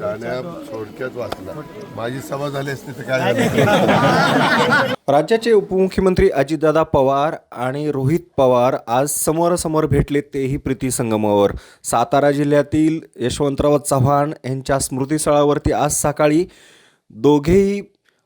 थोडक्यात वाचला. माझी सभा झाली असती तर काय झालं? राज्याचे उपमुख्यमंत्री अजितदादा पवार आणि रोहित पवार आज समोरासमोर भेटले तेही प्रीती संगमावर. सातारा जिल्ह्यातील यशवंतराव चव्हाण यांच्या स्मृतीस्थळावरती आज सकाळी दोघेही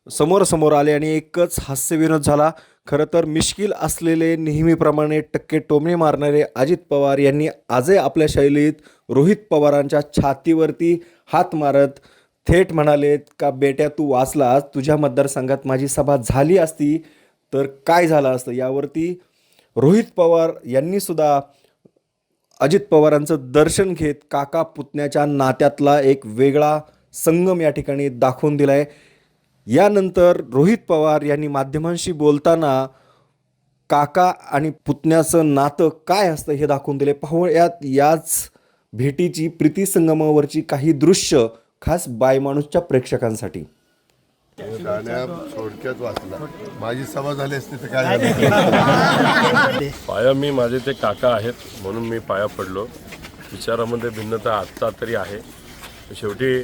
समोरासमोर आले आणि एकच हास्यविनोद झाला. खरं तर मिश्किल असलेले नेहमीप्रमाणे टक्के टोमणे मारणारे अजित पवार यांनी आजही आपल्या शैलीत रोहित पवारांच्या छातीवरती हात मारत थेट म्हणालेत का बेट्या तू वाचलास? तुझ्या मतदारसंघात माझी सभा झाली असती तर काय झालं असतं? यावरती रोहित पवार यांनीसुद्धा अजित पवारांचं दर्शन घेत काका पुतण्याच्या नात्यातला एक वेगळा संगम या ठिकाणी दाखवून दिला आहे यानंतर रोहित पवार यांनी माध्यमांशी बोलताना काका आणि पुतण्याचं नातं काय असतं हे दाखवून दिले. पाहुयात याच भेटीची प्रीती संगमावरची काही दृश्य खास बायमाणूसच्या प्रेक्षकांसाठी. गाण्या थोडक्यात वाचला. माझी सभा झाली असती तर काय झालं? पाया मी माझे ते काका आहेत म्हणून मी पाया पडलो. विचारामध्ये भिन्नता आत्ता तरी आहे. शेवटी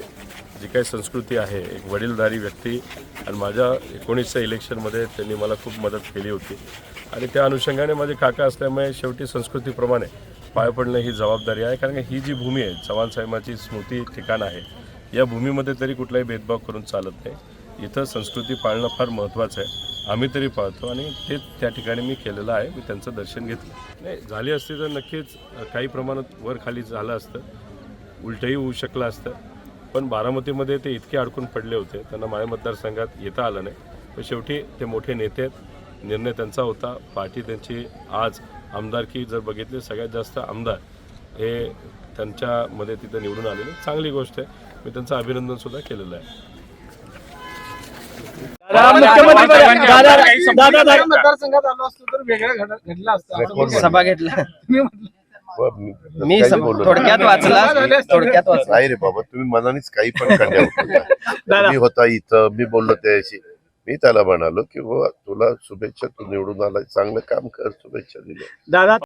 जी काही संस्कृती आहे एक वडीलधारी व्यक्ती आणि माझ्या एकोणीसच्या इलेक्शनमध्ये त्यांनी मला खूप मदत केली होती. आणि त्या अनुषंगाने माझे काका असल्यामुळे शेवटी संस्कृतीप्रमाणे पाय पडणं ही जबाबदारी आहे. कारण की ही जी भूमी आहे चव्हाण साहेबांची स्मृती ठिकाण आहे या भूमीमध्ये तरी कुठलाही भेदभाव करून चालत नाही. इथं संस्कृती पाळणं फार महत्त्वाचं आहे. आम्ही तरी पाळतो आणि ते त्या ठिकाणी मी केलेलं आहे. मी त्यांचं दर्शन घेतलं. नाही झाली असती तर नक्कीच काही प्रमाणात वर खाली झालं असतं. उलटंही होऊ शकलं असतं. पण बारामतीमध्ये ते इतके अडकून पडले होते. त्यांना माझ्या मतदारसंघात येता आलं नाही. पण शेवटी ते मोठे नेते आहेत. निर्णय त्यांचा होता. पार्टी त्यांची आज आमदारकी जर बघितली सगळ्यात जास्त आमदार हे त्यांच्यामध्ये तिथं निवडून आलेले. चांगली गोष्ट आहे. मी त्यांचं अभिनंदन सुद्धा केलेलं आहे. मतदारसंघात आलो असतो तर वेगळं घड- घडलं असतं. सभा घेतला. मी थोडक्यात वाचला. थोडक्यात वाचला. नाही रे बाबा तुम्ही मनानेच काही पण काढल्या होत्या. मी होता इथं मी बोललो त्याशी मी त्याला म्हणालो की बाबा तुला शुभेच्छा तू निवडून आला चांगलं काम कर शुभेच्छा दिल्या. दादा